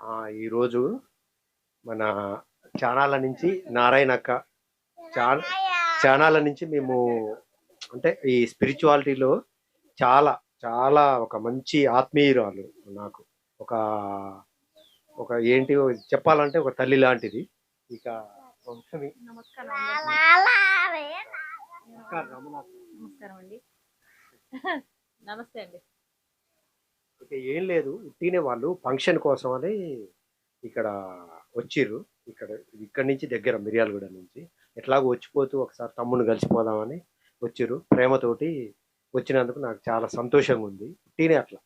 ఆ, ఈరోజు మన చానాల నుంచి నారాయణ అక్క చా చానాల నుంచి మేము అంటే ఈ స్పిరిచువాలిటీలో చాలా చాలా ఒక మంచి ఆత్మీయురాలు నాకు. ఒక ఒక ఏంటి చెప్పాలంటే ఒక తల్లి లాంటిది. ఇక వంశమి. నమస్కారం అండి. నమస్తే అండి. ఇక ఏం లేదు. ఉట్టినే వాళ్ళు ఫంక్షన్ కోసం అని ఇక్కడ వచ్చిర్రు. ఇక్కడ ఇక్కడి నుంచి దగ్గర మిర్యాలగూడ నుంచి. ఎట్లాగో వచ్చిపోతూ ఒకసారి తమ్ముని కలిసిపోదామని వచ్చిర్రు. ప్రేమతోటి వచ్చినందుకు నాకు చాలా సంతోషంగా ఉంది ఉట్టినే అట్లా.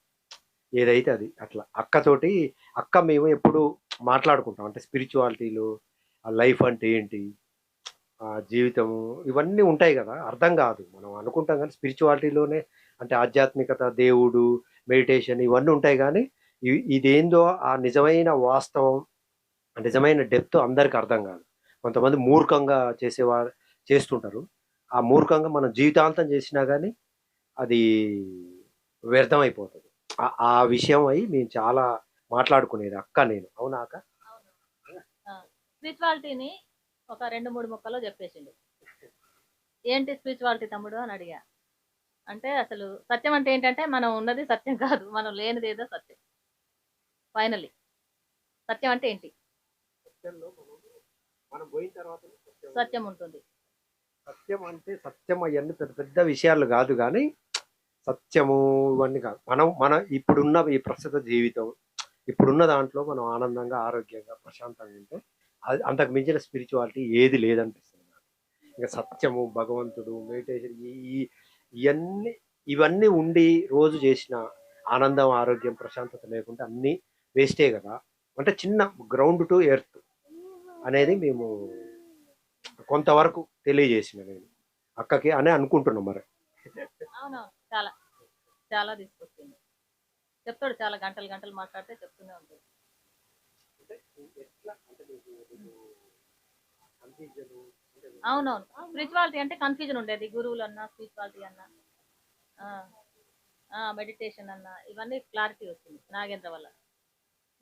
ఏదైతే అది అట్లా. అక్కతోటి అక్క మేము ఎప్పుడు మాట్లాడుకుంటాం. అంటే స్పిరిచువాలిటీలు ఆ లైఫ్ అంటే ఏంటి ఆ జీవితము ఇవన్నీ ఉంటాయి కదా. అర్థం కాదు. మనం అనుకుంటాం కానీ స్పిరిచువాలిటీలోనే అంటే ఆధ్యాత్మికత దేవుడు మెడిటేషన్ ఇవన్నీ ఉంటాయి కానీ ఇదేందో ఆ నిజమైన వాస్తవం నిజమైన డెప్త్ అందరికి అర్థం కాదు. కొంతమంది మూర్ఖంగా చేసేవారు చేస్తుంటారు. ఆ మూర్ఖంగా మనం జీవితాంతం చేసినా కానీ అది వ్యర్థం అయిపోతుంది ఆ- ఆ విషయం అయి మేము చాలా మాట్లాడుకునేది అక్క నేను. అవునా అక్క? స్పిరిచువాలిటీని ఒక రెండు మూడు ముక్కలో చెప్పేసిండు. ఏంటి స్పిరిచువాలిటీ తమ్ముడు అని అడిగా. అంటే అసలు సత్యం అంటే ఏంటంటే మనం ఉన్నది సత్యం కాదు మనం లేనిది ఏదో సత్యం. ఫైనల్లీ సత్యం అంటే ఏంటి? మనం పోయిన తర్వాత సత్యం ఉంటుంది. సత్యం అంటే సత్యం అవన్నీ పెద్ద పెద్ద విషయాలు కాదు కానీ సత్యము ఇవన్నీ కాదు. మనం మన ఇప్పుడున్న ఈ ప్రస్తుత జీవితం ఇప్పుడున్న దాంట్లో మనం ఆనందంగా ఆరోగ్యంగా ప్రశాంతంగా ఉంటే అది అంతకు మించిన స్పిరిచువాలిటీ ఏది లేదనిపిస్తుంది ఇంకా సత్యము భగవంతుడు మెడిటేషన్ ఈ- ఇవన్నీ ఇవన్నీ ఉండి రోజు చేసిన ఆనందం ఆరోగ్యం ప్రశాంతత లేకుంటే అన్నీ వేస్టే కదా. అంటే చిన్న గ్రౌండ్ టు ఎర్త్ అనేది మేము కొంతవరకు తెలియజేసిన నేను. అక్కకి అని అనుకుంటున్నాం మరి. చాలా. చాలా తీసుకొచ్చింది. చెప్తాడు చాలా గంటలు గంటలు మాట్లాడితే చెప్తూనే ఉంటుంది అవునవును. స్పిరిచువాలిటీ అంటే కన్ఫ్యూజన్ ఉండేది. గురువులు అన్నా స్పిరిచువాలిటీ అన్నా మెడిటేషన్ అన్నా ఇవన్నీ క్లారిటీ వచ్చింది. నాగేంద్ర వల్ల.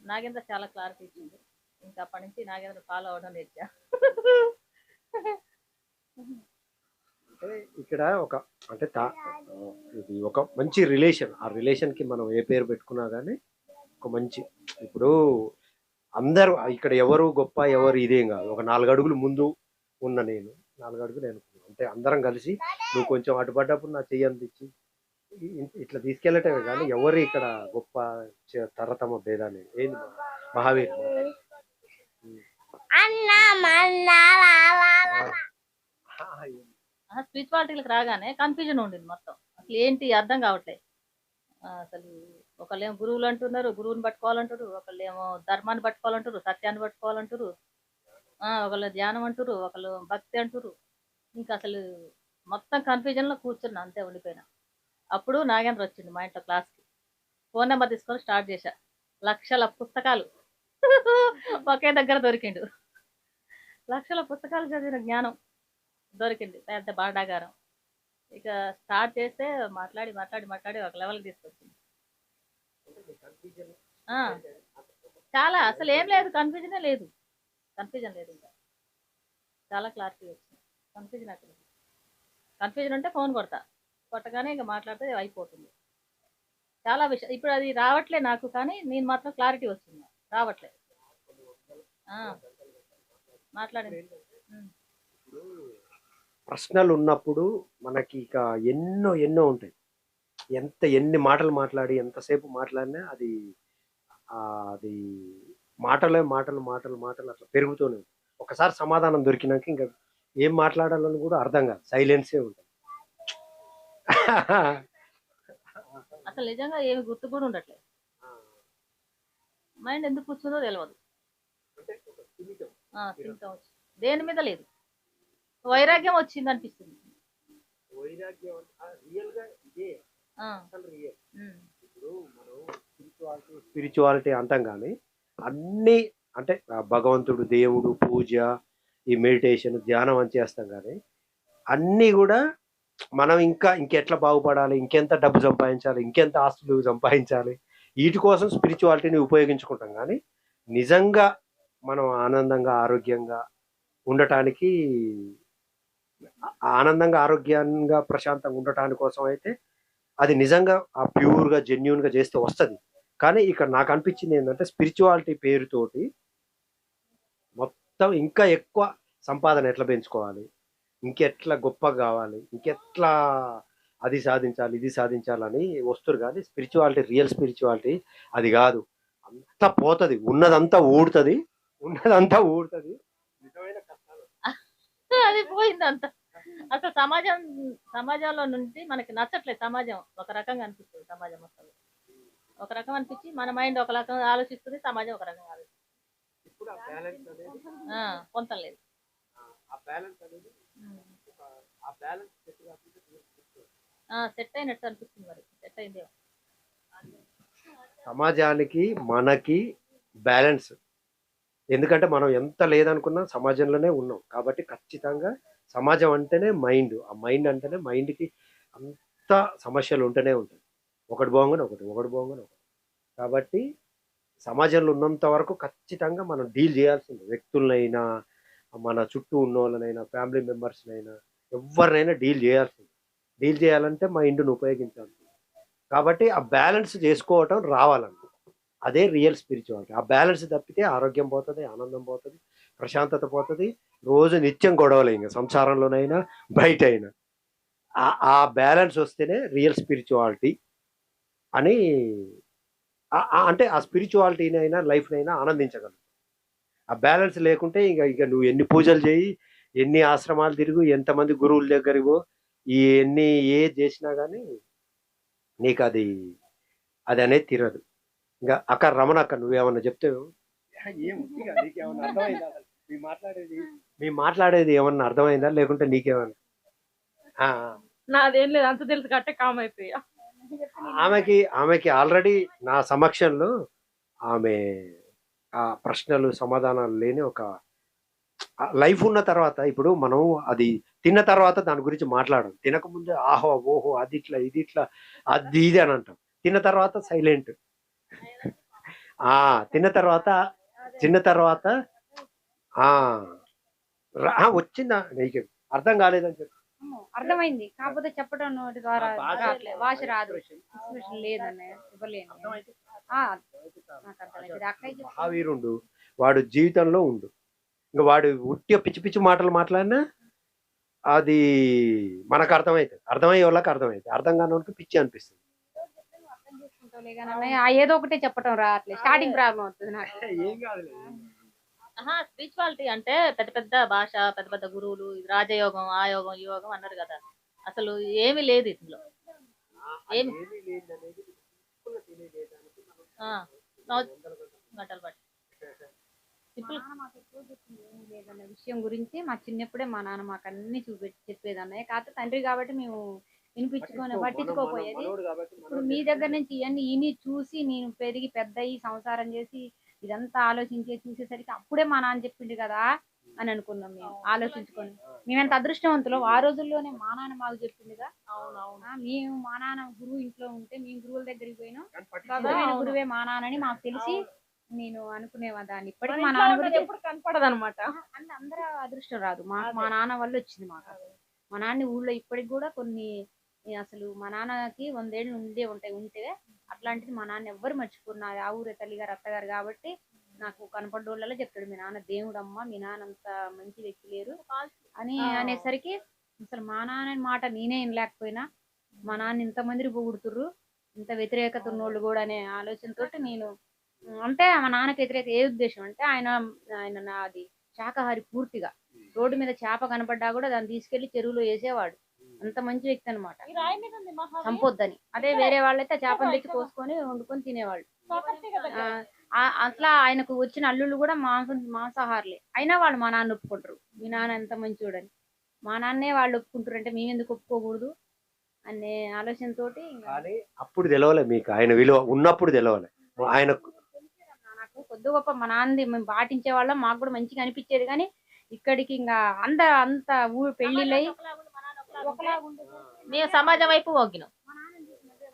నాగేంద్ర చాలా క్లారిటీ ఇచ్చింది. ఇంకా అప్పటి నుంచి నాగేంద్ర ఫాలో అవడం నేర్చా ఇక్కడ ఒక అంటే ఇది ఒక మంచి రిలేషన్ ఆ రిలేషన్కి మనం ఏ పేరు పెట్టుకున్నా కానీ ఒక మంచి ఇప్పుడు అందరూ ఇక్కడ ఎవరు గొప్ప ఎవరు ఇదేం కాదు. ఒక నాలుగు అడుగులు ముందు ఉన్న నేను. నాలుగు అడుగులు నేను అంటే అందరం కలిసి నువ్వు కొంచెం అడ్డుపడ్డప్పుడు నా చెయ్యి అందించి ఇట్లా తీసుకెళ్ళటమే కానీ ఎవరు ఇక్కడ గొప్ప తరతమ భేదాన్ని ఏంది మహావీర్. స్పిరిచువాలిటీలకు రాగానే కన్ఫ్యూజన్ ఉండింది మొత్తం. అసలు ఏంటి? అర్థం కావట్లేదు అసలు ఒకళ్ళేమో గురువులు అంటున్నారు గురువుని పట్టుకోవాలంటారు ఒకళ్ళేమో ధర్మాన్ని పట్టుకోవాలంటారు సత్యాన్ని పట్టుకోవాలంటారు ఆ, ఒకళ్ళు ధ్యానం అంటారు ఒకళ్ళు భక్తి అంటారు. ఇంకా అసలు మొత్తం కన్ఫ్యూజన్లో కూర్చున్నా అంతే ఉండిపోయినా. అప్పుడు నాగేంద్ర వచ్చింది మా ఇంట్లో క్లాస్కి ఫోన్ నెంబర్ తీసుకొని స్టార్ట్ చేశా. లక్షల పుస్తకాలు. ఒకే దగ్గర దొరికిండు. లక్షల పుస్తకాలు చదివిన జ్ఞానం దొరికింది పెద్ద బాడాగారం. ఇక స్టార్ట్ చేస్తే మాట్లాడి మాట్లాడి మాట్లాడి ఒక లెవెల్కి తీసుకొచ్చింది. చాలా అసలు ఏం లేదు కన్ఫ్యూజనే లేదు. కన్ఫ్యూజన్ లేదు ఇంకా. చాలా క్లారిటీ వచ్చింది. కన్ఫ్యూజన్ అక్కడ కన్ఫ్యూజన్ అంటే ఫోన్ కొడతా. కొట్టగానే ఇంకా మాట్లాడితే అయిపోతుంది. చాలా విషయం ఇప్పుడు అది రావట్లే నాకు కానీ నేను మాత్రం క్లారిటీ వచ్చింది రావట్లే. మాట్లాడింది ఉమ్. ప్రశ్నలు ఉన్నప్పుడు మనకి ఇక ఎన్నో ఎన్నో ఉంటాయి. ఎంత ఎన్ని మాటలు మాట్లాడి ఎంతసేపు మాట్లాడినా అది అది మాటలే మాటలు మాటలు మాటలు అట్లా పెరుగుతూనే ఒకసారి సమాధానం దొరికినాక ఇంకా ఏం మాట్లాడాలని కూడా అర్థం కాదు. సైలెన్సే ఉంటుంది. అసలు నిజంగా ఏమి గుర్తు కూడా ఉండట్లేదు. మైండ్ ఎందుకు కూర్చుందో తెలియదు దేని మీద లేదు. వైరాగ్యం వచ్చింది అనిపిస్తుంది వైరాగ్యం రియల్గా ఇదే. అసలు రియల్ ఉమ్, ఇప్పుడు మనం స్పిరిచువాలిటీ స్పిరిచువాలిటీ అంటాం కానీ అన్ని అంటే భగవంతుడు దేవుడు పూజ ఈ మెడిటేషన్ ధ్యానం అని చేస్తాం కానీ అన్నీ కూడా మనం ఇంకా ఇంకెట్లా బాగుపడాలి ఇంకెంత డబ్బు సంపాదించాలి ఇంకెంత ఆస్తులు సంపాదించాలి వీటి కోసం స్పిరిచువాలిటీని ఉపయోగించుకుంటాం కానీ నిజంగా మనం ఆనందంగా ఆరోగ్యంగా ఉండటానికి ఆనందంగా ఆరోగ్యంగా ప్రశాంతంగా ఉండటానికి కోసం అయితే అది నిజంగా ఆ ప్యూర్గా జెన్యున్గా చేస్తే వస్తుంది. కానీ ఇక్కడ నాకు అనిపించింది ఏంటంటే స్పిరిచువాలిటీ పేరుతోటి మొత్తం ఇంకా ఎక్కువ సంపాదన ఎట్లా పెంచుకోవాలి? ఇంకెట్లా గొప్ప కావాలి? ఇంకెట్లా అది సాధించాలి ఇది సాధించాలని వస్తారు కానీ స్పిరిచువాలిటీ రియల్ స్పిరిచువాలిటీ అది కాదు. అంతా పోతుంది. ఉన్నదంతా ఊడుతుంది. ఉన్నదంతా ఊడుతుంది. నిజమైన కష్టాలు. అది పోయిందంతా. అసలు సమాజం సమాజంలో నుంచి మనకి నచ్చట్లేదు సమాజం. ఒక రకంగా అనిపిస్తుంది సమాజం అసలు. ఒక రకం అనిపించి మన మైండ్ ఒక రకంగా ఆలోచిస్తుంది సమాజం ఒక రకంగా ఆలోచిస్తుంది. ఇప్పుడు ఆ బ్యాలెన్స్ అనేది ఆ, పొంతం లేదు. ఆ బ్యాలెన్స్ అనేది ఆ బ్యాలెన్స్ సెట్ కాకుండా సెట్ అయినట్టు అనిపిస్తుంది మరి. సెట్ అయింది సమాజానికి మనకి బ్యాలెన్స్. ఎందుకంటే మనం ఎంత లేదనుకున్నా సమాజంలోనే ఉన్నాం. కాబట్టి ఖచ్చితంగా సమాజం అంటేనే మైండ్. ఆ మైండ్ అంటేనే మైండ్కి అంత సమస్యలు ఉంటూనే ఉంటాయి. ఒకటి బాగుంగానే ఒకటి ఒకటి బాగుంగానే ఒకటి. కాబట్టి సమాజంలో ఉన్నంత వరకు ఖచ్చితంగా మనం డీల్ చేయాల్సింది. వ్యక్తులనైనా మన చుట్టూ ఉన్న వాళ్ళనైనా ఫ్యామిలీ మెంబర్స్నైనా ఎవరినైనా డీల్ చేయాల్సింది. డీల్ చేయాలంటే మైండ్ను ఉపయోగించాల్సింది. కాబట్టి ఆ బ్యాలెన్స్ చేసుకోవటం రావాలండి. అదే రియల్ స్పిరిచువాలిటీ. ఆ బ్యాలెన్స్ తప్పితే ఆరోగ్యం పోతుంది ఆనందం పోతుంది ప్రశాంతత పోతుంది రోజు నిత్యం గొడవలు ఇంకా సంసారంలోనైనా బయట అయినా ఆ- ఆ బ్యాలెన్స్ వస్తేనే రియల్ స్పిరిచువాలిటీ అని అంటే ఆ స్పిరిచువాలిటీనైనా లైఫ్నైనా ఆనందించగలరు ఆ బ్యాలెన్స్ లేకుంటే ఇక ఇక నువ్వు ఎన్ని పూజలు చేయి ఎన్ని ఆశ్రమాలు తిరుగు ఎంతమంది గురువుల దగ్గరికి ఈ ఎన్ని ఏ చేసినా కానీ నీకు అది అది అనేది తీరదు. ఇంకా అక్క రమణ అక్క నువ్వేమన్నా చెప్తే ఏం ఉట్టిగా నీకేమన్నా అర్థమైందా? మాట్లాడేది మీ మాట్లాడేది ఏమన్నా అర్థమైందా? లేకుంటే నీకేమన్నా. నాదేం లేదు అంత తెలుసు కట్టే కామ్ అయిపోయా ఆమెకి ఆమెకి ఆల్రెడీ నా సమక్షంలో ఆమె ఆ ప్రశ్నలు సమాధానాలు లేని ఒక లైఫ్ ఉన్న తర్వాత ఇప్పుడు మనం అది తిన్న తర్వాత దాని గురించి మాట్లాడం తినకముందే ఆహో ఓహో అది ఇట్లా ఇది ఇట్లా అది ఇది అని అంటాం. తిన్న తర్వాత సైలెంట్. ఆ తిన్న తర్వాత తిన్న తర్వాత ఆ, వచ్చిందా? నీకు అర్థం కాలేదని చెప్పి. అర్థమైంది. కాకపోతే చెప్పడం నోటి ద్వారా భాష- రాదు. ఎక్స్ప్రెషన్ లేదన్నయ్య ఇవ్వలేను. మహావీరుండు వాడు జీవితంలో ఉండు. ఇంకా వాడు ఉట్టి పిచ్చి పిచ్చి మాటలు మాట్లాడినా అది మనకు అర్థమవుతుంది అర్థమయ్యే వాళ్ళకి అర్థమవుతుంది అర్థం కాని వాళ్ళకి పిచ్చి అనిపిస్తుంది. ఏదో ఒకటే చెప్పడం రావట్లేదు స్టార్టింగ్ ప్రాబ్లం అవుతుంది నాకు. ఏం కాదు ఆహా స్పిరిచువాలిటీ అంటే పెద్ద పెద్ద భాష పెద్ద పెద్ద గురువులు రాజయోగం ఆ యోగం ఈ యోగం అన్నారు కదా. అసలు ఏమీ లేదు ఇందులో. గంటలు సింపుల్ ఏమీ లేదన్న విషయం గురించి మా చిన్నప్పుడే మా నాన్న మాకు అన్ని చూపెట్టి చెప్పేది అన్నయ్య కాకపోతే తండ్రి కాబట్టి మేము వినిపించుకొని పట్టించుకోపోయేది. ఇప్పుడు మీ దగ్గర నుంచి ఇవన్నీ ఇని చూసి నేను పెరిగి పెద్ద సంసారం చేసి ఇదంతా ఆలోచించి చూసేసరికి అప్పుడే మా నాన్న చెప్పిండు కదా అని అనుకున్నాం మేము ఆలోచించుకొని. మేమెంత అదృష్టవంతులం ఆ రోజుల్లోనే మా నాన్న మాకు చెప్పిండుగా. అవునవును. ఆ, మేము మా నాన్న గురువు ఇంట్లో ఉంటే మేము గురువుల దగ్గరికి పోయినాం. గురువే మా నాన్నని మాకు తెలిసి నేను అనుకునేదాన్ని ఇప్పటికి మా నాన్న గురించి ఎప్పుడు కనపడదు అనమాట అంటే అందరూ అదృష్టం రాదు. మా మా నాన్న వల్ల వచ్చింది మాకు మా నాన్న ఊళ్ళో ఇప్పటికి కూడా కొన్ని అసలు మా నాన్నకి వందేళ్ళు ఉండే ఉంటాయి ఉంటే అట్లాంటిది మా నాన్న ఎవ్వరు మర్చిపోరు. నా ఆ ఊరే తల్లిగారు అత్తగారు కాబట్టి నాకు కనపడ్డోళ్ళలో చెప్తాడు మీ నాన్న దేవుడమ్మ మీ నాన్న అంత మంచి వ్యక్తి లేరు అని. అనేసరికి అసలు మా నాన్న మాట నేనే వినలేకపోయినా మా నాన్న ఇంతమందిని పొగుడుతుర్రు ఇంత వ్యతిరేకత ఉన్నోళ్ళు కూడా అనే ఆలోచనతోటి నేను అంటే మా నాన్నకి వ్యతిరేక ఏ ఉద్దేశం అంటే ఆయన ఆయన నాది శాకాహారి పూర్తిగా. రోడ్డు మీద చేప కనపడ్డా కూడా దాన్ని తీసుకెళ్ళి చెరువులో వేసేవాడు. అంత మంచి వ్యక్తి అనమాట. చంపొద్దని. అదే వేరే వాళ్ళైతే ఆ చేపను తెచ్చి కోసుకొని వండుకొని తినేవాళ్ళు. అట్లా ఆయనకు వచ్చిన అల్లుళ్ళు కూడా మాంసం మాంసాహారులే. అయినా వాళ్ళు మా నాన్న ఒప్పుకుంటారు. మీ నాన్న ఎంత మంచోడని. మా నాన్నే వాళ్ళు ఒప్పుకుంటారు అంటే మేము ఎందుకు ఒప్పుకోకూడదు? అనే కానీ అప్పుడు తెలవలే మీకు. ఆయన విలువ ఉన్నప్పుడు తెలవలే. ఆయన నాకు కొద్ది గొప్ప మా నాన్నది మేము పాటించే వాళ్ళం. మాకు కూడా మంచిగా అనిపించేది. కానీ ఇక్కడికి ఇంకా అంత అంత ఊరు ఉండేది. మేము సమాజం వైపు వగ్గినాం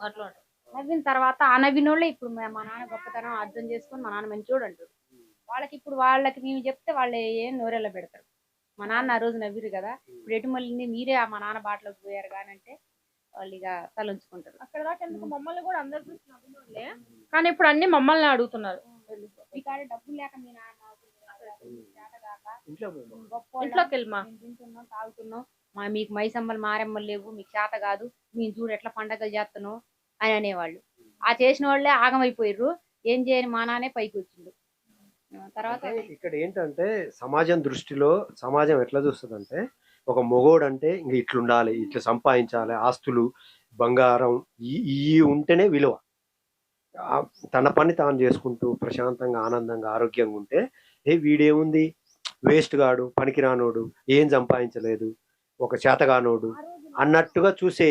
అట్లా. నవ్విన తర్వాత ఆ నవ్వినోళ్ళే ఇప్పుడు మా మా నాన్న గొప్పతనం అర్థం చేసుకొని మా నాన్న మంచోడు అంటారు. వాళ్ళకి ఇప్పుడు వాళ్ళకి మేము చెప్తే వాళ్ళు ఏం నోరెళ్ళ పెడతారు. మా నాన్న ఆ రోజు నవ్విరు కదా. ఇప్పుడు ఎటు మళ్ళీ మీరే ఆ మా నాన్న బాటలోకి పోయారు కానీ అంటే వాళ్ళు ఇక తలంచుకుంటారు. అక్కడ దాకా ఎందుకు? మమ్మల్ని కూడా అందరు చూసి నవ్వినోళ్ళే. కానీ ఇప్పుడు అన్ని మమ్మల్ని అడుగుతున్నారు. మీ డబ్బులు లేక మీ నాన్న ఇంట్లోకి వెళ్ళమా? మేము తింటున్నాం తాగుతున్నాం. మా మీకు మైసమ్మలు మారెమ్మలు లేవు మీకు చేత కాదు మేము చూడు ఎట్లా పండగలు చేస్తున్నావు అని అనేవాళ్ళు. ఆ చేసిన వాళ్ళే ఆగమైపోయారు ఏం చేయని మా నానే పైకి వచ్చిండు. తర్వాత ఇక్కడ ఏంటంటే సమాజం దృష్టిలో సమాజం ఎట్లా చూస్తుందంటే ఒక మొగోడు అంటే ఇంక ఇట్లుండాలి ఇట్లా సంపాదించాలి ఆస్తులు బంగారం ఈ ఉంటేనే విలువ. తన పని తాను చేసుకుంటూ ప్రశాంతంగా ఆనందంగా ఆరోగ్యంగా ఉంటే ఏ వీడేముంది? వేస్ట్ గాడు పనికిరానోడు ఏం సంపాదించలేదు ఒక చేతగానోడు అన్నట్టుగా చూసే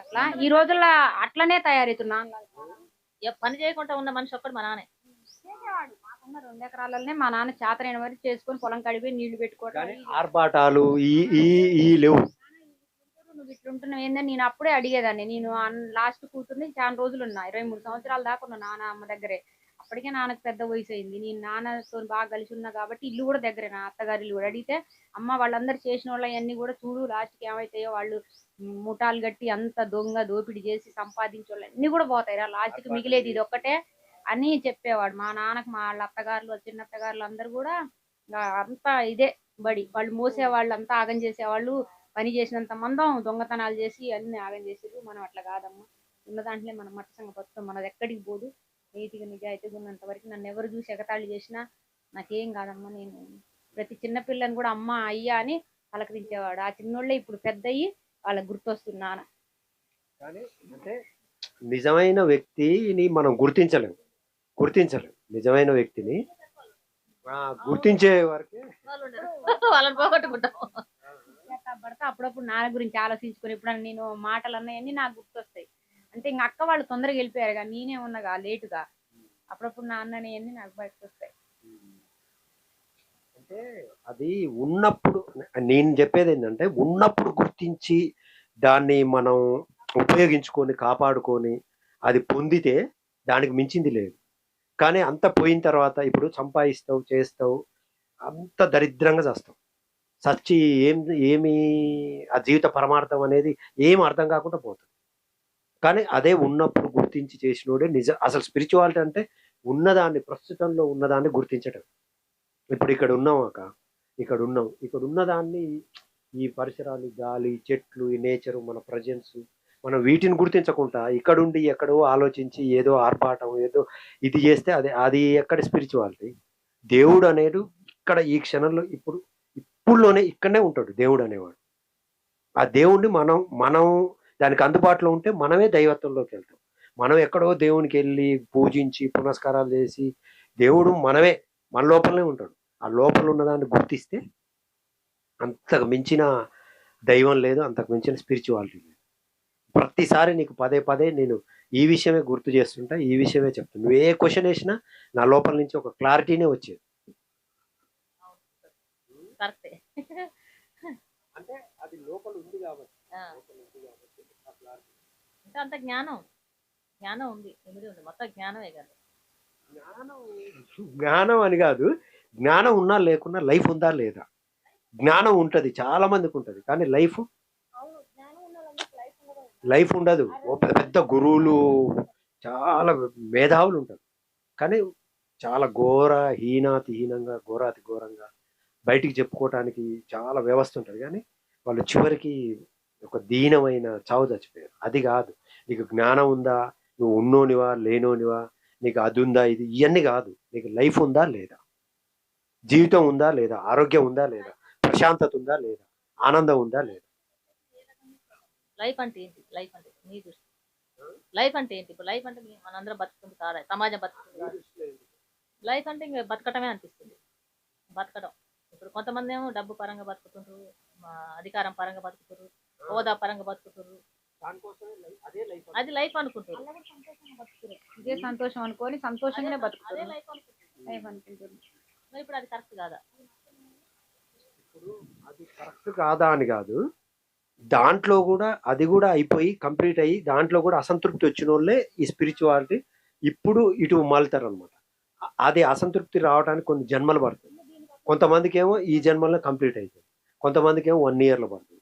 అట్లా. ఈ రోజుల్లో అట్లనే తయారవుతున్నాను ఇక పని చేయకుండా ఉన్న మనిషి ఒక్కడు మా నాన్నే మాకున్న రెండు ఎకరాలనే మా నాన్న చేతనైన వరకు చేసుకొని పొలం కడిపి నీళ్ళు పెట్టుకోవడం ఆర్భాటాలు ఈ లేవు. నువ్వు ఇట్లా ఉంటున్నావు ఏందని నేను అప్పుడే అడిగేదాన్ని. నేను లాస్ట్ కూతుర్ని చాలా రోజులు ఉన్నా. ఇరవై మూడు సంవత్సరాల దాకా ఉన్నా నాన్న అమ్మ దగ్గరే. అప్పటికే నాన్నకు పెద్ద వయసు అయింది. నేను నాన్నతో బాగా కలిసి ఉన్నా కాబట్టి ఇల్లు కూడా దగ్గరే. నా అత్తగారి ఇల్లు కూడా. అడిగితే అమ్మ వాళ్ళందరూ చేసిన వాళ్ళ అన్ని కూడా చూడు లాస్ట్కి ఏమైతాయో వాళ్ళు ముఠాలు కట్టి అంత దొంగ దోపిడీ చేసి సంపాదించే వాళ్ళు అన్ని కూడా పోతాయి. రా లాస్ట్కి మిగిలేది ఇది ఒక్కటే అని చెప్పేవాడు. మా నాన్నకు మా వాళ్ళ అత్తగారులు చిన్న అత్తగారులు అందరూ కూడా అంతా ఇదే బడి. వాళ్ళు మోసేవాళ్ళు అంతా ఆగం చేసేవాళ్ళు. పని చేసినంత మందం దొంగతనాలు చేసి అన్ని ఆగం చేసేది మనం అట్లా కాదమ్మా. ఉన్న దాంట్లో మనం మట్టసంగా బతుకుతాం. మనది ఎక్కడికి పోదు. నీతిగా నిజాయితీగా ఉన్నంత వరకు నన్ను ఎవరు చూసి ఎగతాళి చేసినా నాకేం కాదమ్మా నేను ప్రతి చిన్న పిల్లని కూడా అమ్మ అయ్యా అని పలకరించేవాడు. ఆ చిన్నోళ్ళే ఇప్పుడు పెద్ద అయ్యి వాళ్ళకి గుర్తొస్తున్నాను కానీ అంటే నిజమైన వ్యక్తిని మనం గుర్తించలేము గుర్తించలేము నిజమైన వ్యక్తిని ఆ, గుర్తించే వరకే. వాళ్ళని పోగొట్టుకుంటాం. పడితే అప్పుడప్పుడు నాన్న గురించి ఆలోచించుకొని ఇప్పుడు నేను మాటలు అన్నాయన్నీ నాకు గుర్తొస్తాయి. అంటే ఇంక అక్క వాళ్ళు తొందరగా వెళ్ళిపోయారు కానీ నేనే ఉన్నగా లేటుగా అప్పుడప్పుడు నాన్న అన్ని నాకు బయటకు వస్తాయి. అంటే అది ఉన్నప్పుడు నేను చెప్పేది ఏంటంటే ఉన్నప్పుడు గుర్తించి దాన్ని మనం ఉపయోగించుకొని కాపాడుకొని అది పొందితే దానికి మించింది లేదు. కానీ అంత పోయిన తర్వాత ఇప్పుడు సంపాదిస్తావు చేస్తావు అంత దరిద్రంగా చేస్తావు సచ్చి ఏం ఏమి ఆ జీవిత పరమార్థం అనేది ఏం అర్థం కాకుండా పోతుంది. కానీ అదే ఉన్నప్పుడు గుర్తించి చేసినోడే నిజ అసలు స్పిరిచువాలిటీ అంటే ఉన్నదాన్ని ప్రస్తుతంలో ఉన్నదాన్ని గుర్తించడం ఇప్పుడు ఇక్కడ ఉన్నాం అక్క ఇక్కడ ఉన్నాం ఇక్కడ ఉన్నదాన్ని ఈ పరిసరాలు గాలి చెట్లు ఈ నేచర్ మన ప్రజెన్స్ మనం వీటిని గుర్తించకుండా ఇక్కడుండి ఎక్కడో ఆలోచించి ఏదో ఆర్పాటం ఏదో ఇది చేస్తే అది అది ఎక్కడ స్పిరిచువాలిటీ దేవుడు అనేది ఇక్కడ ఈ క్షణంలో ఇప్పుడు ఇప్పుడులోనే ఇక్కడనే ఉంటాడు దేవుడు అనేవాడు. ఆ దేవుణ్ణి మనం మనం దానికి అందుబాటులో ఉంటే మనమే దైవత్వంలోకి వెళ్తాం. మనం ఎక్కడో దేవునికి వెళ్ళి పూజించి పునస్కారాలు చేసి దేవుడు మనమే మన లోపలనే ఉంటాడు. ఆ లోపల ఉన్నదాన్ని గుర్తిస్తే అంతకు మించిన దైవం లేదు అంతకు మించిన స్పిరిచువాలిటీ లేదు. ప్రతిసారి నీకు పదే పదే నేను ఈ విషయమే గుర్తు చేస్తుంటా ఈ విషయమే చెప్తాను నువ్వు ఏ క్వశ్చన్ వేసినా నా లోపల నుంచి ఒక క్లారిటీనే వచ్చేది. అంటే అది లోపల ఉంది కాబట్టి. అంటే అంత జ్ఞానం జ్ఞానం ఉంది ఇమిడి ఉంది. మొత్తం జ్ఞానమే కదా. జ్ఞానం జ్ఞానం అని కాదు జ్ఞానం ఉన్నా లేకున్నా లైఫ్ ఉందా లేదా? జ్ఞానం ఉంటది చాలా మందికి ఉంటది. కానీ లైఫ్? లైఫ్ ఉండదు. ఓ పెద్ద పెద్ద గురువులు చాలా మేధావులు ఉంటారు. కానీ చాలా ఘోర హీనాతి హీనంగా ఘోరాతి ఘోరంగా బయటికి చెప్పుకోవటానికి చాలా వ్యవస్థ ఉంటుంది. కానీ వాళ్ళు చివరికి ఒక దీనమైన చావు చచ్చిపోయారు. అది కాదు. నీకు జ్ఞానం ఉందా? నువ్వు ఉన్నోనివా? లేనోనివా? నీకు అది ఉందా? ఇది ఇవన్నీ కాదు. నీకు లైఫ్ ఉందా? లేదా? జీవితం ఉందా? లేదా? ఆరోగ్యం ఉందా? లేదా? ప్రశాంతత ఉందా? లేదా? ఆనందం ఉందా? లేదా? లైఫ్ అంటే ఏంటి? లైఫ్ అంటే నీ దృష్టి. లైఫ్ అంటే ఏంటి? ఇప్పుడు లైఫ్ అంటే మనందరం బతుకుతుంది కాదా? సమాజం బతుకుతుంది లైఫ్ అంటే ఇంకా బతకటమే అనిపిస్తుంది. బతకడం. ఇప్పుడు కొంతమంది ఏమో డబ్బు పరంగా బతుకుతుంటారు అధికారం పరంగా బతుకుతారు హోదా పరంగా బతుకుతారు అది లైఫ్ అనుకుంటారు. ఇదే సంతోషం అనుకొని సంతోషంగానే అదే బతుకుతారు లైఫ్ అనుకుంటారు మరి ఇప్పుడు అది కరెక్ట్ కాదా? ఇప్పుడు అది కరెక్ట్ కాదా అని కాదు. దాంట్లో కూడా అది కూడా అయిపోయి కంప్లీట్ అయ్యి దాంట్లో కూడా అసంతృప్తి వచ్చిన వాళ్ళే ఈ స్పిరిచువాలిటీ ఇప్పుడు ఇటు మలుతారు అనమాట అది అసంతృప్తి రావడానికి కొన్ని జన్మలు పడుతుంది కొంతమందికి ఏమో ఈ జన్మలో కంప్లీట్ అవుతుంది కొంతమందికి ఏమో వన్ ఇయర్లో పడుతుంది.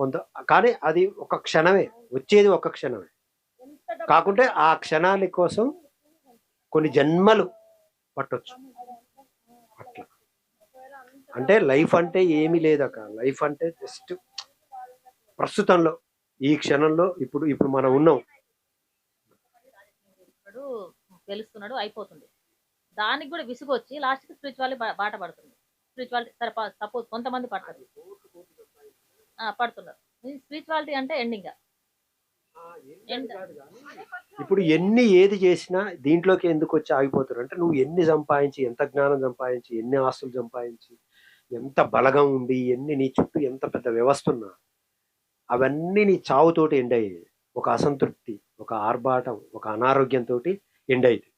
కొంత కానీ అది ఒక క్షణమే వచ్చేది ఒక క్షణమే. కాకుంటే ఆ క్షణాని కోసం కొన్ని జన్మలు పట్టొచ్చు. అట్లా. అంటే లైఫ్ అంటే ఏమీ లేదక్క. లైఫ్ అంటే జస్ట్ ప్రస్తుతంలో ఈ క్షణంలో ఇప్పుడు ఇప్పుడు మనం ఉన్నాం. తెలుస్తున్నాడు అయిపోతుంది. దానికి కూడా విసుగు వచ్చి లాస్ట్కి స్పిరిచువాలిటీ బాట పడుతుంది స్పిరిచువాలిటీ సరే సపోజ్ కొంతమంది పడతారు. పడుతున్నారు. స్పిరిచువాలిటీ అంటే ఎండింగ్. ఇప్పుడు ఎన్ని ఏది చేసినా దీంట్లోకి ఎందుకు వచ్చి ఆగిపోతారు అంటే నువ్వు ఎన్ని సంపాదించి ఎంత జ్ఞానం సంపాదించి ఎన్ని ఆస్తులు సంపాదించి ఎంత బలగం ఉండి ఎన్ని నీ చుట్టూ ఎంత పెద్ద వ్యవస్థ ఉన్నా అవన్నీ నీ చావుతోటి ఎండ్ అయ్యేది. ఒక అసంతృప్తి ఒక ఆర్భాటం ఒక అనారోగ్యంతో ఎండ్ అయ్యేది.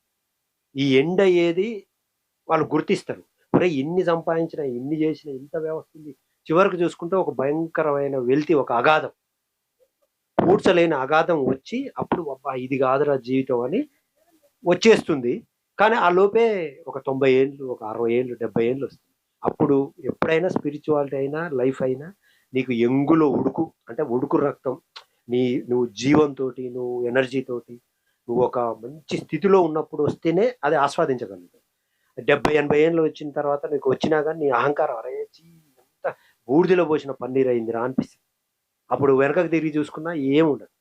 ఈ ఎండ్ అయ్యేది వాళ్ళు గుర్తిస్తారు. ఒరే ఎన్ని సంపాదించినా ఎన్ని చేసినా ఇంత వ్యవస్థ ఉంది. చివరికి చూసుకుంటే ఒక భయంకరమైన వెల్తి ఒక అగాధం. పూడ్చలేని అగాధం వచ్చి అప్పుడు అబ్బా ఇది కాదురా జీవితం అని వచ్చేస్తుంది. కానీ ఆ లోపే ఒక తొంభై ఏళ్ళు ఒక అరవై ఏళ్ళు డెబ్బై ఏళ్ళు వస్తుంది అప్పుడు ఎప్పుడైనా స్పిరిచువాలిటీ అయినా లైఫ్ అయినా నీకు ఎంగులో ఉడుకు అంటే ఉడుకు రక్తం. నీ నువ్వు జీవంతో నువ్వు ఎనర్జీతోటి నువ్వు ఒక మంచి స్థితిలో ఉన్నప్పుడు వస్తేనే అది ఆస్వాదించగలుగుతావు. డెబ్బై ఎనభై ఏళ్ళు వచ్చిన తర్వాత నీకు వచ్చినా కానీ నీ అహంకారం అరే బూడిదలో పోసిన పన్నీర్ అయిందిరా అనిపిస్తుంది. అప్పుడు వెనకకు తిరిగి చూసుకున్నా ఏముండదు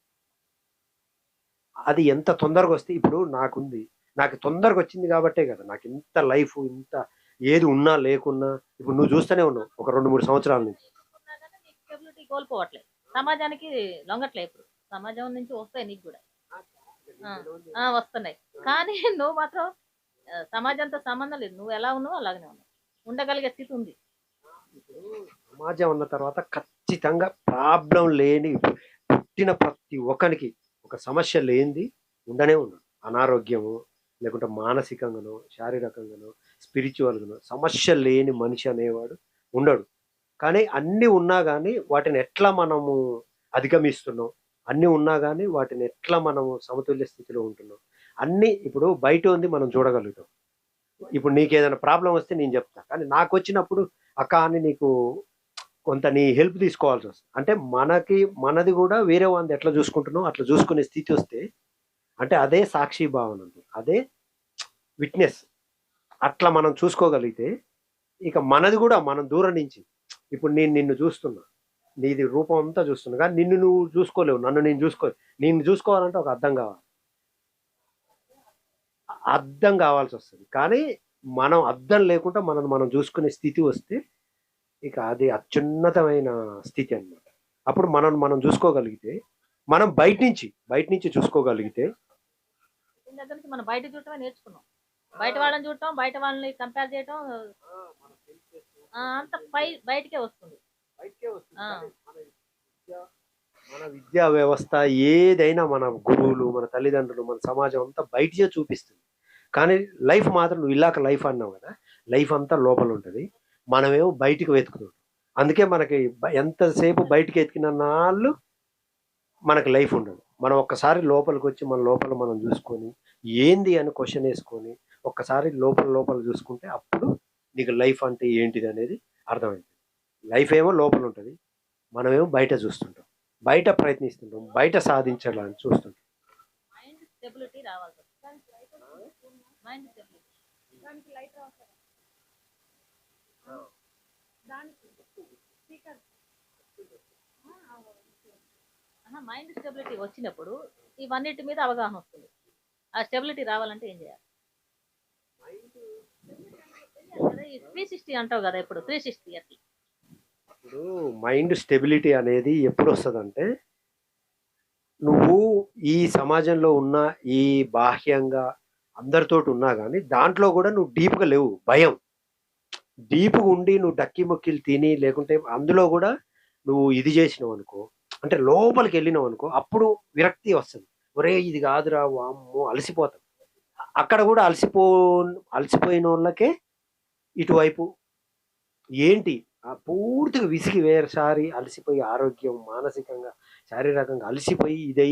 అది ఎంత తొందరగా వస్తే ఇప్పుడు నాకుంది నాకు తొందరగా వచ్చింది కాబట్టే కదా నాకు ఇంత లైఫ్ ఇంత ఏది ఉన్నా లేకున్నా ఇప్పుడు నువ్వు చూస్తూనే ఉన్నావు ఒక రెండు మూడు సంవత్సరాల నుంచి. కోల్పోవట్లేదు సమాజానికి లొంగట్లే ఇప్పుడు. సమాజం నుంచి వస్తాయి నీకు కూడా. వస్తున్నాయి. కానీ నువ్వు మాత్రం సమాజంతో సంబంధం లేదు. నువ్వు ఎలా ఉన్నావు అలాగనే ఉన్నావు. ఉండగలిగే స్థితి ఉంది. సమాజం అన్న తర్వాత ఖచ్చితంగా ప్రాబ్లం లేని పుట్టిన ప్రతి ఒక్కరికి ఒక సమస్య లేనిది ఉండనే ఉన్నాడు అనారోగ్యము లేకుంటే మానసికంగానో శారీరకంగానో స్పిరిచువల్గానో సమస్య లేని మనిషి అనేవాడు ఉండడు. కానీ అన్నీ ఉన్నా కానీ వాటిని ఎట్లా మనము అధిగమిస్తున్నాం అన్నీ ఉన్నా కానీ వాటిని ఎట్లా మనము సమతుల్య స్థితిలో ఉంటున్నాం అన్నీ ఇప్పుడు బయట ఉంది మనం చూడగలుగుతాం. ఇప్పుడు నీకు ఏదైనా ప్రాబ్లం వస్తే నేను చెప్తా. కానీ నాకు వచ్చినప్పుడు అక్క అని నీకు కొంత నీ హెల్ప్ తీసుకోవాల్సి వస్తుంది. అంటే మనకి మనది కూడా వేరే వాళ్ళది ఎట్లా చూసుకుంటున్నావు అట్లా చూసుకునే స్థితి వస్తే అంటే అదే సాక్షి భావన అదే విట్నెస్ అట్లా మనం చూసుకోగలిగితే ఇక మనది కూడా మనం దూరం నుంచి ఇప్పుడు నేను నిన్ను చూస్తున్నా నీది రూపం అంతా చూస్తున్నా కానీ నిన్ను నువ్వు చూసుకోలేవు నన్ను నేను చూసుకో నిన్ను చూసుకోవాలంటే ఒక అర్థం కావాలి. అర్థం కావాల్సి వస్తుంది. కానీ మనం అర్థం లేకుండా మనం మనం చూసుకునే స్థితి వస్తే ఇక అది అత్యున్నతమైన స్థితి అన్నమాట. అప్పుడు మనం మనం చూసుకోగలిగితే మనం బయట నుంచి బయట నుంచి చూసుకోగలిగితే దీని దగ్గర నుంచి మనం బయట చూడటమే నేర్చుకున్నాం. బయట వాళ్ళని చూడటం బయట వాళ్ళని కంపేర్ చేయటం అంత పై బయటకే వస్తుంది. మన విద్యా వ్యవస్థ ఏదైనా మన గురువులు మన తల్లిదండ్రులు మన సమాజం అంతా బయటనే చూపిస్తుంది. కానీ లైఫ్ మాత్రం నువ్వు ఇలాక లైఫ్ అన్నావు కదా లైఫ్ అంతా లోపల ఉంటుంది. మనమేమో బయటికి వెతుకుతుంటాం అందుకే మనకి ఎంతసేపు బయటికి ఎతికిన నాళ్ళు మనకి లైఫ్ ఉండదు. మనం ఒక్కసారి లోపలికి వచ్చి మన లోపల మనం చూసుకొని ఏంది అని క్వశ్చన్ వేసుకొని ఒక్కసారి లోపల లోపల చూసుకుంటే అప్పుడు నీకు లైఫ్ అంటే ఏంటిది అనేది అర్థమైంది. లైఫ్ ఏమో లోపల ఉంటుంది మనమేమో బయట చూస్తుంటాం. బయట ప్రయత్నిస్తుంటాం బయట సాధించాలని చూస్తుంటాం. మైండ్ స్టెబిలిటీ రావాలి మైండ్ స్టెబిలిటీ వచ్చినప్పుడు ఇవన్నిటి మీద అవగాహన వస్తుంది. ఆ స్టెబిలిటీ రావాలంటే ఏం చేయాలి? త్రీ సిక్స్టీ అంటావు కదా ఇప్పుడు త్రీ సిక్స్టీ అట్లా. ఇప్పుడు మైండ్ స్టెబిలిటీ అనేది ఎప్పుడు వస్తుందంటే నువ్వు ఈ సమాజంలో ఉన్న ఈ బాహ్యంగా అందరితోటి ఉన్నా కానీ దాంట్లో కూడా నువ్వు డీప్గా లేవు భయం. డీప్గా ఉండి నువ్వు డక్కి మొక్కిలు తిని లేకుంటే అందులో కూడా నువ్వు ఇది చేసినావు అనుకో అంటే లోపలికి వెళ్ళినావు అనుకో అప్పుడు విరక్తి వస్తుంది. ఒరే ఇది కాదురా వామ్మో అలసిపోతాం. అక్కడ కూడా అలసిపో అలసిపోయిన వాళ్ళకే ఇటువైపు ఏంటి? ఆ పూర్తిగా విసిగి వేరేసారి అలసిపోయి ఆరోగ్యం మానసికంగా శారీరకంగా అలసిపోయి ఇదై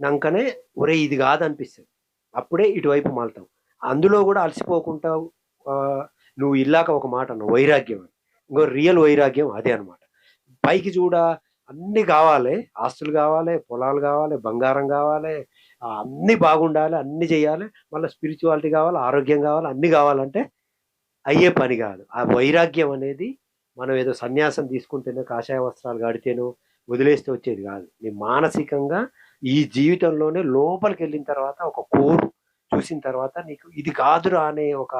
నంకనే ఒరే ఇది కాదనిపిస్తుంది. అప్పుడే ఇటువైపు మాలుతాం. అందులో కూడా అలసిపోకుండా నువ్వు ఇల్లాక ఒక మాట అన్నావు వైరాగ్యం అని. ఇంకో రియల్ వైరాగ్యం అదే అన్నమాట. పైకి చూడ అన్ని కావాలి ఆస్తులు కావాలి పొలాలు కావాలి బంగారం కావాలి అన్ని బాగుండాలి అన్ని చేయాలి మళ్ళీ స్పిరిచువాలిటీ కావాలి ఆరోగ్యం కావాలి అన్ని కావాలంటే అయ్యే పని కాదు. ఆ వైరాగ్యం అనేది మనం ఏదో సన్యాసం తీసుకుంటేనో కాషాయ వస్త్రాలు కడితేనో వదిలేస్తే వచ్చేది కాదు. నీ మానసికంగా ఈ జీవితంలోనే లోపలికి వెళ్ళిన తర్వాత ఒక కోరు చూసిన తర్వాత నీకు ఇది కాదురా అనే ఒక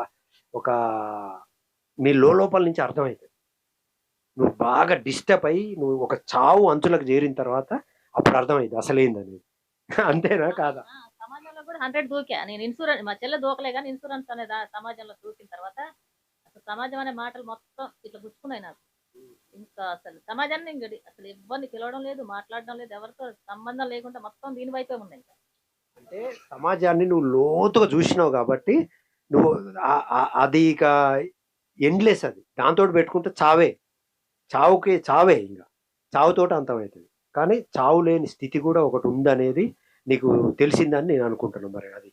ఒక నీ లోపల నుంచి అర్థమవుతుంది నువ్వు బాగా డిస్టర్బ్ అయ్యి నువ్వు ఒక చావు అంచులకు చేరిన తర్వాత అప్పుడు అర్థమైంది అసలేంది అనేది అంతేనా కాదా? సమాజంలో కూడా హండ్రెడ్ దూకా. నేను ఇన్సూరెన్స్ మా చెల్లె దూకలే కానీ ఇన్సూరెన్స్ అనే సమాజంలో దూకిన తర్వాత అసలు సమాజం అనే మాటలు మొత్తం ఇట్లా గుచ్చుకున్నాయి నాకు. ఇంకా అసలు సమాజాన్ని ఇంక అసలు ఇబ్బంది పిలవడం లేదు మాట్లాడడం లేదు ఎవరితో సంబంధం లేకుండా మొత్తం దీని వైపే ఉన్నాయి. అంటే సమాజాన్ని నువ్వు లోతుగా చూసినావు కాబట్టి నువ్వు అది ఇక ఎండ్లెస్ అది. దాంతో పెట్టుకుంటే చావే. చావుకి చావే ఇంకా. చావుతోటి అంతమవుతుంది కానీ చావు లేని స్థితి కూడా ఒకటి ఉందనేది నీకు తెలిసిందని నేను అనుకుంటున్నాను మరి అది.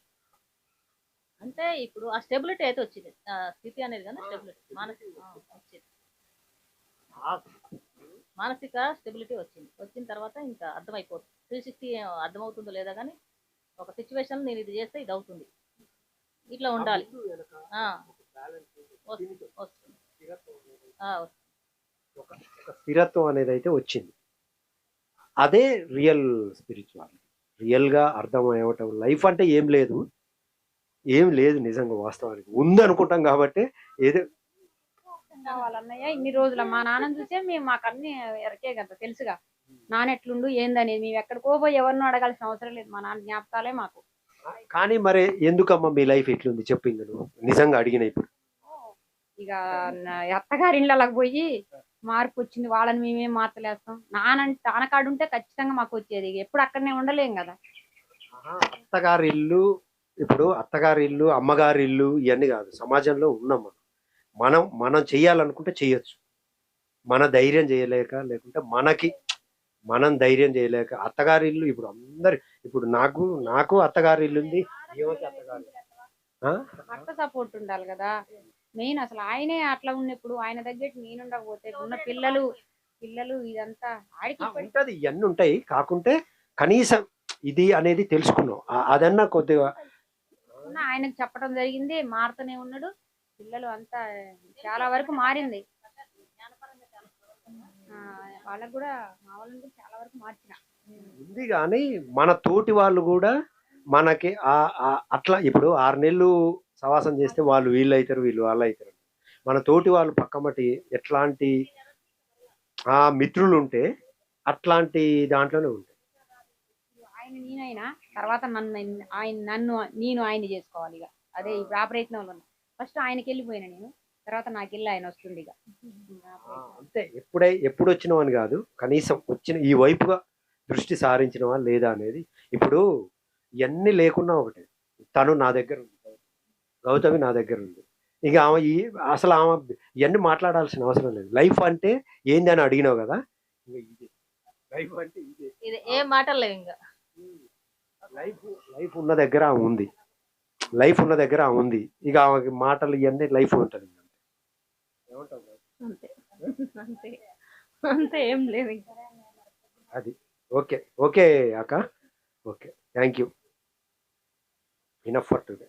అంటే ఇప్పుడు ఆ స్టెబిలిటీ అయితే వచ్చింది. ఆ స్థితి అనేది కానీ స్టెబిలిటీ. మానసిక వచ్చింది. మానసిక స్టెబిలిటీ వచ్చింది. వచ్చిన తర్వాత ఇంకా అర్థమైపోతుంది. త్రీ సిక్స్టీ అర్థమవుతుందో లేదా కానీ ఒక సిచ్యువేషన్ నేను ఇది చేస్తే ఇది అవుతుంది. ఇట్లా ఉండాలి. స్థిరత్వం అనేది అయితే వచ్చింది. అదే రియల్ స్పిరిచువాలిటీ రియల్గా అర్థం అవ్వటం లైఫ్ అంటే ఏం లేదు. ఏం లేదు నిజంగా వాస్తవానికి. ఉంది అనుకుంటాం కాబట్టి ఏదో కావాలన్నయ్య ఇన్ని రోజుల మా నాన్న చూసే మేము మాకు అన్ని ఎరకే కదా తెలుసుగా. నాన్న ఎట్లుండు ఏందనేది మేము ఎక్కడికో పోయి ఎవరినో అడగాల్సిన అవసరం లేదు. మా నాన్న జ్ఞాపకాలే మాకు. కానీ మరి ఎందుకమ్మా మీ లైఫ్ ఎట్లుంది చెప్పు ఇంక నువ్వు. నిజంగా అడిగిన ఇప్పుడు. ఇక అత్తగారి ఇళ్ళకి పోయి మార్పు వచ్చింది. వాళ్ళని మేమేం మార్చలేస్తాం. నాన్న నాన్నకాడు ఉంటే ఖచ్చితంగా మాకు వచ్చేది. ఎప్పుడు అక్కడనే ఉండలేం కదా. అత్తగారి ఇల్లు ఇప్పుడు అత్తగారి ఇల్లు అమ్మగారి ఇల్లు ఇవన్నీ కాదు. సమాజంలో ఉన్నాం మనం. మనం మనం చెయ్యాలనుకుంటే చెయ్యొచ్చు. మన ధైర్యం చేయలేక లేకుంటే మనకి మనం ధైర్యం చేయలేక అత్తగారి ఇల్లు ఇప్పుడు అందరి ఇప్పుడు నాకు నాకు అత్తగారి ఇల్లు ఉంది అత్తగారి? భర్త సపోర్ట్ ఉండాలి కదా. మెయిన్ అసలు ఆయనే అట్లా ఉన్నప్పుడు ఆయన దగ్గర నేను ఉండకపోతే ఉన్న పిల్లలు పిల్లలు ఇదంతా ఉంటది ఇవన్నీ ఉంటాయి. కాకుంటే కనీసం ఇది అనేది తెలుసుకున్నాం. ఆ- అదన్నా కొద్దిగా ఉన్న ఆయనకు చెప్పడం జరిగింది మారుతూనే ఉన్నాడు. పిల్లలు అంతా చాలా వరకు మారింది. వాళ్ళకు కూడా మా వాళ్ళని కూడా చాలా వరకు మార్చిన. ఉంది కానీ మన తోటి వాళ్ళు కూడా మనకి అట్లా ఇప్పుడు ఆరు నెలలు సవాసం చేస్తే వాళ్ళు వీళ్ళు అవుతారు వీళ్ళు వాళ్ళు అవుతారు మన తోటి వాళ్ళు పక్కమటి ఎట్లాంటి ఆ మిత్రులు ఉంటే అట్లాంటి దాంట్లోనే ఉంటాయి. ఆయన నేనైనా తర్వాత నన్ను ఆయన నన్ను నేను ఆయన చేసుకోవాలి ఇక. అదే ఇప్పుడు ఆ ప్రయత్నంలో ఫస్ట్ ఆయనకి వెళ్ళిపోయినా నేను. తర్వాత నాకు వెళ్ళి ఆయన వస్తుంది ఇక. అంతే. ఎప్పుడై ఎప్పుడు వచ్చినవని కాదు. కనీసం వచ్చిన ఈ వైపుగా దృష్టి సారించినవా లేదా అనేది ఇప్పుడు ఇవన్నీ లేకున్నా ఒకటే. తను నా దగ్గర ఉంది గౌతమి నా దగ్గర ఉంది ఇక ఆమె ఈ అసలు ఆమె ఇవన్నీ మాట్లాడాల్సిన అవసరం లేదు. లైఫ్ అంటే ఏంది అని అడిగినావు కదా? ఇక ఇదే. లైఫ్ అంటే ఇదే. ఇది ఏం మాటలు లేవు ఇంకా. లైఫ్ లైఫ్ ఉన్న దగ్గర ఆమె ఉంది. లైఫ్ ఉన్న దగ్గర ఆమె ఉంది. ఇక ఆమెకి మాటలు ఇవన్నీ లైఫ్ ఉంటుంది. అంతే. అంతే. అంతే ఏం లేదు అది. ఓకే. ఓకే అక్క. Okay. Thank you. Enough for today